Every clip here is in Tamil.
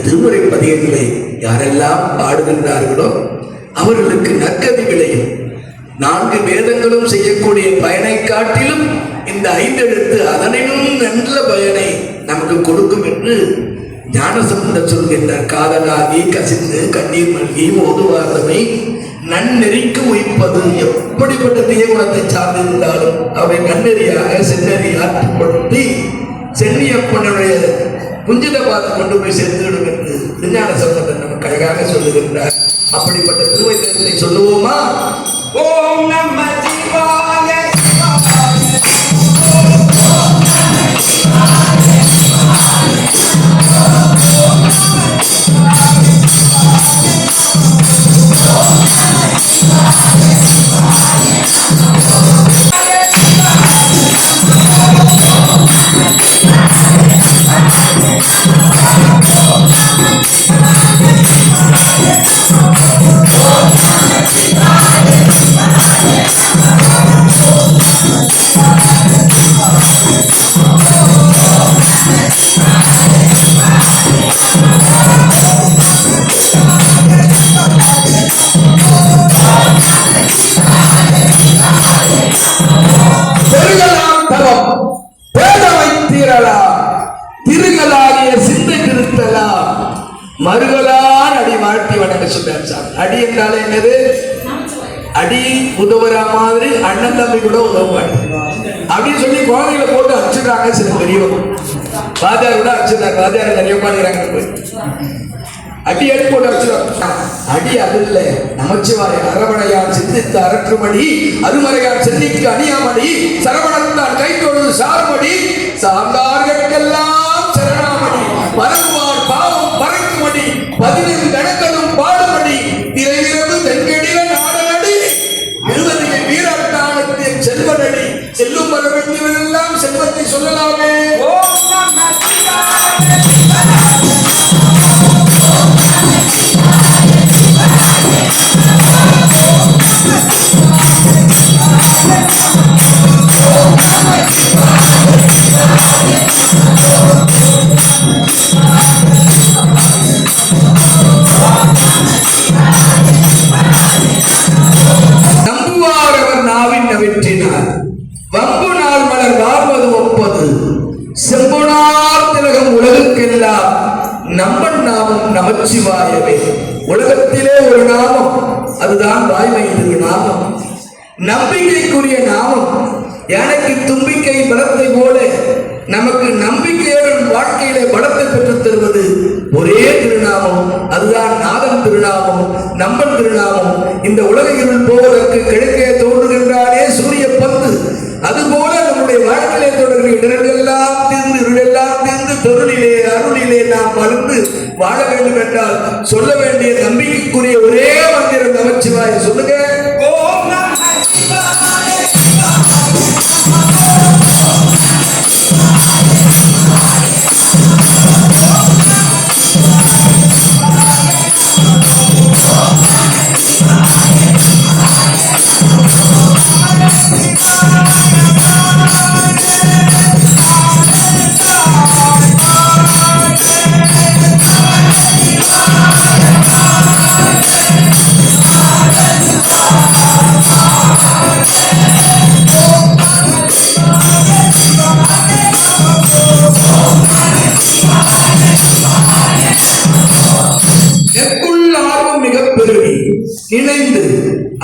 திருமுறை பதியங்களை யாரெல்லாம் பாடுகின்றார்களோ அவர்களுக்கு நற்கதிகளையும் நான்கு வேதங்களும் செய்யக்கூடிய பயனை காட்டிலும் இந்த ஐந்தெழுத்து அதனினும் நல்ல பயனை நமக்கு கொடுக்கும் என்று ஞானசம்பந்தர் சொல்கின்றார். காதலாகி கசிந்து கண்ணீர் மல்கி ஓதுவார்த்தமை நன்னெறிக்கு உயிப்பது எப்படிப்பட்ட தீய குணத்தை சார்ந்திருந்தாலும் அவை நன்னெறியாக சென்னறி ஆற்றுப்படுத்தி சென்னியப்பனுடைய குஞ்சித பார்த்து கொண்டு போய் சேர்ந்துவிடும் என்று விஞ்ஞான சம்பந்தர் நமக்கு அழகாக சொல்லுகின்றார் அப்படிப்பட்ட திருவைத்தத்தை சொல்லுவோமா? ஓம் நம்ம சிவாய பெருகலாம் மறுகளான் அடி வாழ்த்தி வணங்க சொல்றார் சார். அடி என்றாலே என்னது? அடி உதவுற மாதிரி அண்ணன் தம்பி கூட உதவுவாங்க அப்படின்னு சொல்லி குழந்தைகளை போட்டு அடிச்சுட்டாங்க சில பெரியவங்க. வாத்தியார் கூட அடிச்சிருந்தாங்க வாத்தியார் நிறைய உட்காந்துக்கிறாங்க போய். அடி அடி போட்டு அடிச்சிருவாங்க அடி அது இல்ல. நமச்சிவாய அரவணையான் சிந்தித்து அரற்றுமடி அருமறையான் சென்னிக்கு அணியாமடி சரவணத்தான் கை தொழுது சார்மடி சார்ந்தார்கட்கெல்லாம் பலத்தை போல நமக்கு நம்பிக்கையுடன் வாழ்க்கையிலே பலத்தை பெற்றுத் தருவது ஒரே திருநாமம். அதுதான் நாதன் திருநாமம் நம்பன் திருநாமம். இந்த உலக போவதற்கு கிழக்கே தோன்றுகின்றானே சூரிய பந்து. அதுபோல நம்முடைய வாழ்க்கையிலே தொடர்கிற இடர்களெல்லாம் தீர்ந்து இருளெல்லாம் தீர்ந்து தொருளிலே அருளிலே நாம் வளர்ந்து வாழ வேண்டும் என்றால் சொல்ல வேண்டிய நம்பிக்கைக்குரிய ஒரே மந்திரம் நமச்சிவாய் சொல்லுங்க.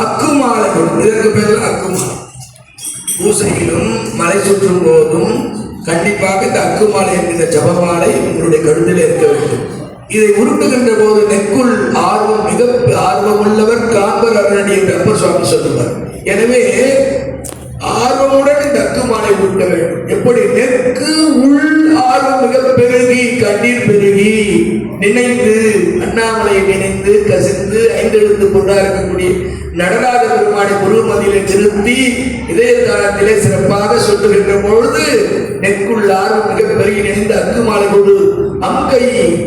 அக்குமாலைகள் இதற்கு பேர் அக்குமாலை பூசையிலும் மலை சுற்றும் போதும் கண்டிப்பாக இந்த அக்குமாலை என்கின்ற ஜபமாலை உங்களுடைய கழுத்தில் இருக்க வேண்டும். இதை உருட்டுகின்ற போது நெக்குள் ஆர்வம் மிக ஆர்வம் உள்ளவர் காண்பர் அருணடி என்று அப்பர் சுவாமி சொல்லுவார். எனவே ஆர்வமுடன் இந்த அக்குமாலை உருட்ட வேண்டும். எப்படி? நெக்கு உள் ஆர்வம் மிக பெருகி கண்ணீர் பெருகி நினைந்து அண்ணாமலையை நினைந்து கசிந்து ஐந்தெழுத்து கொண்டா இருக்கக்கூடிய நடராஜ பெருமானை முருகமதியிலே நிறுத்தி இதய தானத்திலே சிறப்பாக சொல்லுகின்ற பொழுது நெக்குள் ஆர்வம் மிக பெருகி அக்குமாலை கொடு. அம் கை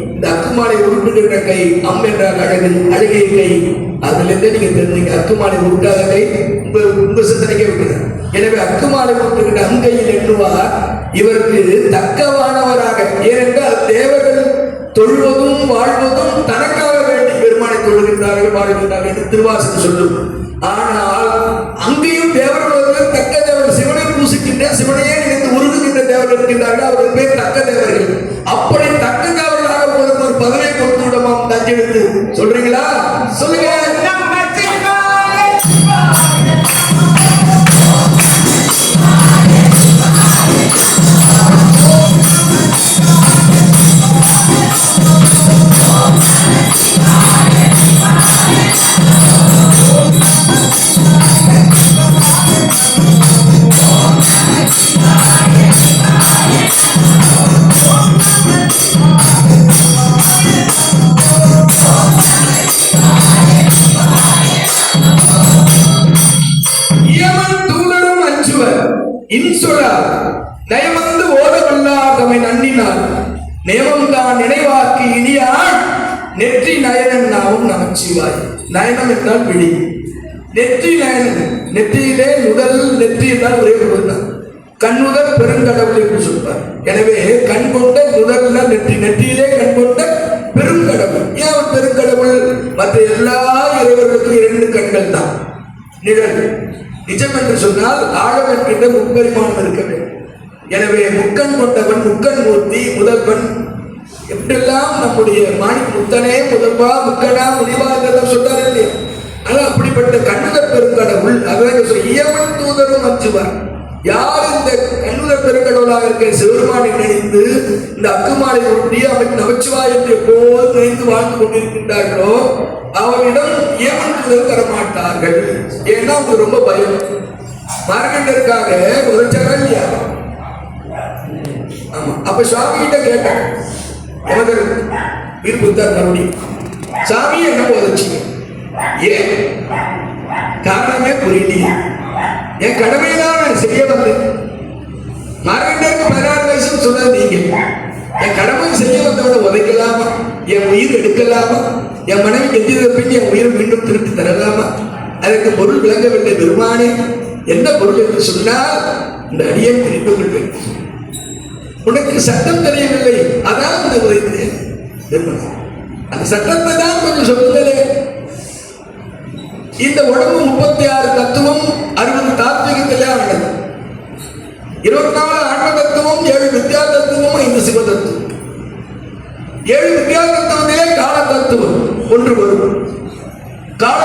இந்த அக்குமாலை உருட்டுகின்ற கை அம் என்றால் அழகு அழகிய கை. அதுல நீங்க தெரிஞ்சுங்க அக்குமாலை உருட்டாத கை உங்க உங்க சிந்தனைக்கே விட்டுங்க எனவே அக்குமாலை உருட்டுகின்ற அங்கையில் எண்ணுவார் இவருக்கு தக்கவானவராக ஏனென்றால் தேவர்கள் தொழுவதும் வாழ்வதும் பெருமானை பாடுகின்றார்கள் என்று திருவாசகம் சொல்லும். ஆனால் அங்கேயும் தேவர்களுடன் தக்க தேவர்கள் சிவனை பூசிக்கின்ற சிவனையே நினைத்து உருகுகின்ற தேவர்கள் இருக்கின்றார்கள். அவர்கள் பேர் தக்க தேவர்கள். அப்படி தக்க தேவர்களாக ஒரு பதிலை கொடுத்து விடமாம் தஞ்செடுத்து சொல்றீங்களா? சொல்லுங்க. நேமம் தான் நினைவாக்கி இனியான் நெற்றி நயனன் நாவும் நமச்சிவாய். நயனம் என்றால் விழி. நெற்றி நயனன் நெற்றியிலே முதல் நெற்றி என்றால் ஒரே கண் முதல் பெருங்கடவுள் என்று சொல்வார். எனவே கண் கொண்ட முதல்ல நெற்றி நெற்றியிலே கண் கொண்ட பெருங்கடவுள். ஏன் அவர் பெருங்கடவுள்? மற்ற எல்லா இறைவர்களுக்கும் இரண்டு கண்கள் தான். நிழல். நிஜம் என்று சொன்னால் ஆழம் என்கின்ற முப்பரிமாணம் இருக்க வேண்டும். எனவே முக்கன் கொண்டவன் முக்கன் மூர்த்தி முதல்வன் எப்படியெல்லாம் நம்முடைய மாணி முத்தனே முதல்வா முக்கனா முனிவா என்றெல்லாம் சொல்றாரு இல்லையா? ஆனால் அப்படிப்பட்ட கண்ணுதர் பெருங்கடவுள் அதாவது இயமன் தூதரும் அஞ்சுவார். யார் இந்த கண்ணுதர் பெருங்கடவுளாக இருக்கிற சிவருமானை நினைந்து இந்த அக்குமாலை ஒட்டி அவன் நமச்சிவாய் என்று எப்போது நினைந்து வாழ்ந்து கொண்டிருக்கின்றார்களோ அவரிடம் இயமன் தூதர் தரமாட்டார்கள் ஏன்னா அவங்க ரொம்ப பயம். மரகண்டருக்காக ஒரு சரல்யா ஆமா. அப்ப சுவாமி கிட்ட கேட்டேன். எமதர் வீர் புத்தார் மறுபடி சாமி என்ன உதச்சிங்க ஏன்? காரணமே புரியலையே. என் கடமை தான் நான் செய்ய வந்தேன். மார்கண்டருக்கு பதினாறு வயசு சொன்னது நீங்க. என் கடமை செய்ய வந்தவனை உதைக்கலாமா? என் உயிர் எடுக்கலாமா? என் மனைவி எந்திர பின் என் உயிர் மீண்டும் திருப்பி தரலாமா? அதற்கு பொருள் விளங்கவில்லை பெருமானே என்ன பொருள் என்று சொன்னால் இந்த அடியை தெரிந்து கொள்வேன். உனக்கு சட்டம் தெரியவில்லை அதான் இந்த உதைத்தேன் அந்த சட்டத்தை தான் கொஞ்சம் சொல்லுங்களே. இந்த உடம்பு முப்பத்தி ஆறு தத்துவம் அறுபது தாத்விகத்திலே ஆனது இருபத்தி நாலு ஆன்ம தத்துவம் ஏழு வித்யா தத்துவம் ஐந்து சிவ தத்துவம். ஏழு வித்யா தத்துவத்திலே கால தத்துவம். ஒன்று வரும். கால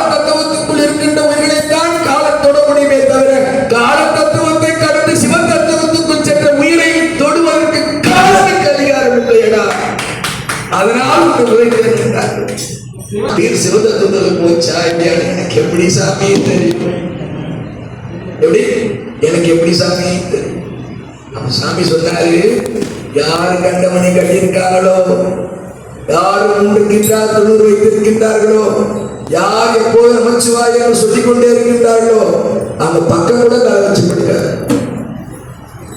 அதனால் உன்னை போச்சா இல்லையான்னு எனக்கு எப்படி சாமி தெரியும் எப்படி எனக்கு எப்படி சாமி தெரியும் அப்ப சாமி சொன்னாரு யார் கண்டமணி கட்டியிருக்காங்களோ யார் மூன்றுக்கின்றார் தொண்ணூறு வைத்திருக்கின்றார்களோ யார் எப்போது நமச்சிவாயம் சொல்லிக் கொண்டே இருக்கின்றார்களோ அந்த பக்கம் கூட கால வச்சு படிக்காது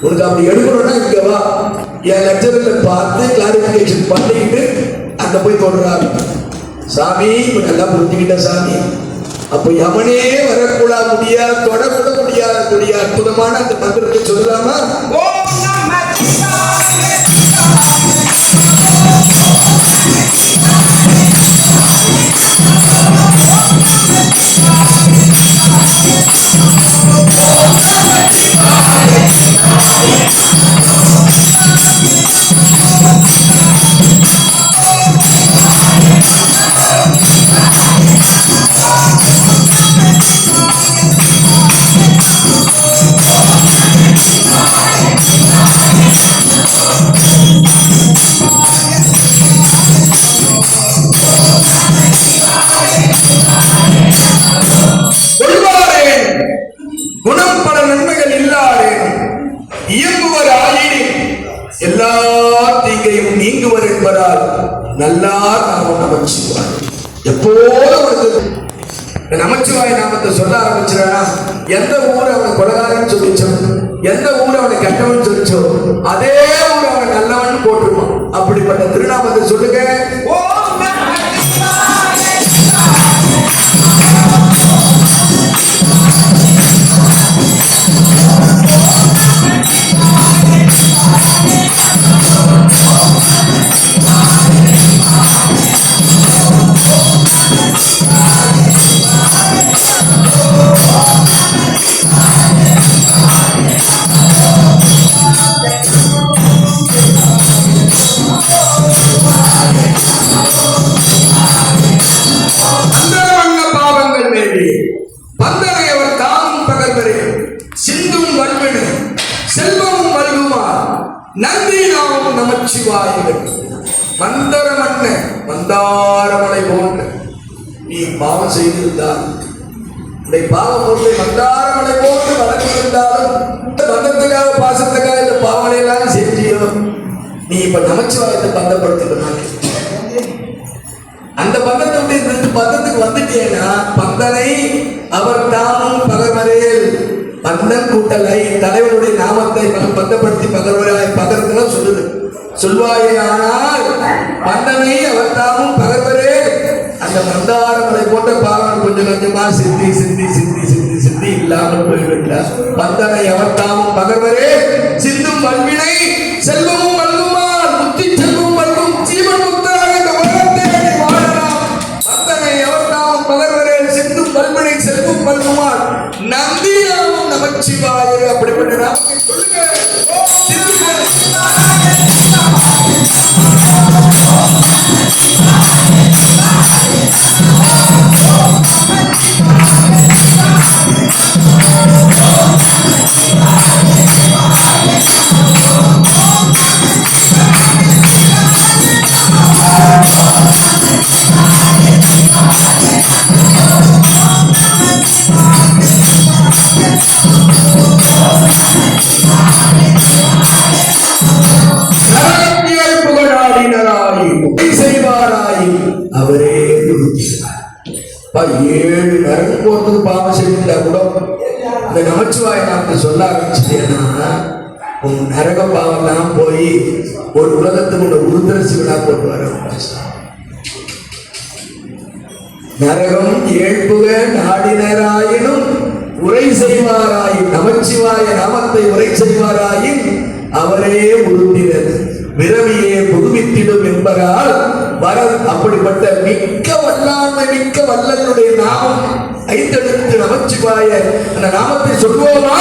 உனக்கு அப்படி எடுக்கணும்னா இங்க வா. என் லெக்சர்ல பார்த்து கிளாரிபிகேஷன் பண்ணிக்கிட்டு அங்கே போய் தொடுறாரு. சாமி இப்ப நல்லா புரிஞ்சுக்கிட்ட சாமி. அப்போ யமனே வரக்கூடா முடியா தொடக்கூட முடியாத கூடிய அற்புதமான அந்த மந்திரத்தை சொல்லலாமா? ஓம் இயங்குவர் ஆயினேன் எல்லா தீங்கையும் நீங்குவர் என்பதால் நல்லார் நாமம் நமச்சிவாய். எப்போதும் வந்து நமச்சிவாய் நாமத்தை சொல்ல ஆரம்பிச்சிடனா எந்த ஊர் அவன் கொலகாரன் சொல்லிச்சோ எந்த ஊர் அவனை கெட்டவன் சொல்லிச்சோ அதே ஊர் அவன் நல்லவன் போட்டுருவான் அப்படிப்பட்ட திருநாமத்தை சொல்லுங்க. ஓ நன்றி நாமும் நமச்சிவாயுங்கள் மந்தர மன்ன மந்தாரமலை போன்ற. நீ பாவம் செய்திருந்தால் இந்த பாவம் ஒன்றை மந்தாரமலை போன்று வளர்ந்திருந்தாலும் இந்த பந்தத்துக்காக பாசத்துக்காக இந்த பாவனையெல்லாம் செஞ்சியோ? நீ இப்ப நமச்சிவாயத்தை பந்தப்படுத்திக்கணும் அந்த பந்தத்தை விட்டு இந்த பந்தத்துக்கு வந்துட்டேன்னா பந்தனை அவர் தாமும் பகர்வரேல் பந்தன் கூட்டலை தலைவருடைய நாமத்தை பக- பகர்வராய் பகர்ந்துன்னு சொல்லுது. சொல்வாயே ஆனால் பந்தனை அவர் தாமும் பகர்வரே அந்த மந்தாரங்களை போன்ற பாவம் கொஞ்சம் கொஞ்சமா சிந்தி சிந்தி சிந்தி சிந்தி சிந்தி இல்லாமல் போய்விட்டார். பந்தனை அவர் தாமும் பகர்வரே சிந்தும் வல்வினை செல்வமும் நமச்சிவாய அப்படிப்பட்ட நாமத்தை சொல்லுங்க. ஏழு நரகம் போறதுக்கு பாவம் செய்திருந்தா கூட இந்த நமச்சிவாய நாமத்தை சொல்ல ஆரம்பிச்சிட்டேன்னா உன் நரக பாவம்லாம் போய் ஒரு உலகத்துக்கு உன்னை உருதர சிவனா கொண்டு வர நரகம் ஏழ்புக நாடினராயினும் உரை செய்வாராயின் நமச்சிவாய நாமத்தை உரை செய்வாராயின் அவரே உருத்தினர். விரவியே புதுவித்திடும் என்பதால் வர அப்படிப்பட்ட மிக்க வல்லாண்மை மிக்க வல்லனுடைய நாமம் ஐந்தெழுத்து நமச்சிவாய. அந்த நாமத்தை சொல்வோமா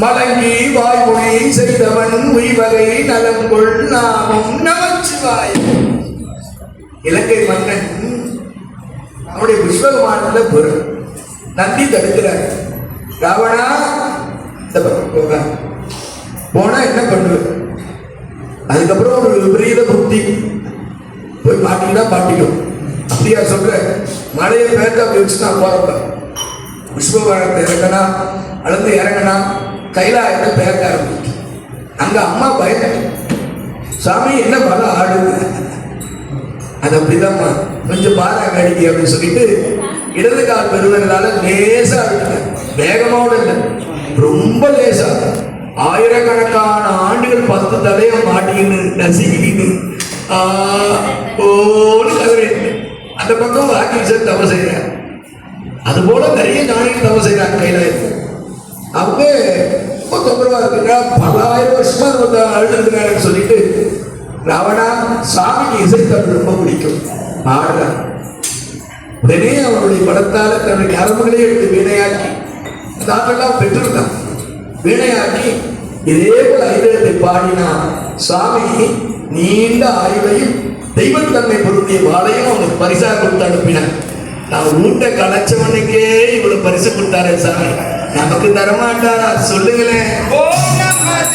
மலங்கி வாய்மொழி செய்தவன் உய்வகை நலங்கொள் நாமம் நமச்சிவாய். இலங்கை மன்னன் அவனுடைய விஸ்வகுமாரன்ல பொருள். நந்தி தடுக்கிறார். ராவணா இந்த பக்கம் போக. போனா என்ன பண்ணுவேன் அதுக்கப்புறம் ஒரு விபரீத புத்தி. போய் மாட்டிக்கிட்டா மாட்டிக்கும். அப்படியா சொல்ற? மழையை பேர்த்து அப்படி வச்சு நான் போறப்ப. விஸ்வபுரத்தை இறங்கினா அளந்து இறங்கினா கைலாயத்தை பிறக்க ஆரம்பிச்சு அங்க அம்மா பயந்துட்டு சாமி என்ன பல ஆடு அது அப்படிதாம்மா. கொஞ்சம் பாராங்க அடிக்கி அப்படின்னு சொல்லிட்டு இடது கால் பெறுவதனால லேசா அழுத்தினேன் வேகமாவோட இல்லை. ரொம்ப லேசா. ஆயிரக்கணக்கான ஆண்டுகள் பத்து தலையை மாட்டிக்கின்னு நசுக்கின்னு ஓன்னு கதறேன் அந்த பக்கம் வாக்கிங் தவறு செய்கிறேன் அது போல நிறைய ஞானிகள் தவறு செய்கிறாங்க கைலாயத்தில். பல ஆயிரம் வருஷமா வந்து அழுதுனாரு சொல்லிட்டு ராவணா சாமிக்கு இசைத்தமிழ் ரொம்ப பிடிக்கும். பாடுறான் உடனே அவருடைய படத்தால தன்னுடைய நரம்புகளே எடுத்து வீணையாக்கி அந்த பெற்றிருந்தான் வீணையாக்கி இதே போல ஐதத்தை பாடினா சாமி நீண்ட ஆயுளையும் தெய்வத்தன்மை பொருந்திய வாழையும் அவனுக்கு பரிசாக கொடுத்து அனுப்பினான். நான் ஊட்ட கலைச்சவனுக்கே இவ்வளவு பரிசு கொடுத்தாரே சாமி. நமக்கு தரமாட்டாரா? சொல்லுங்களேன். Oh,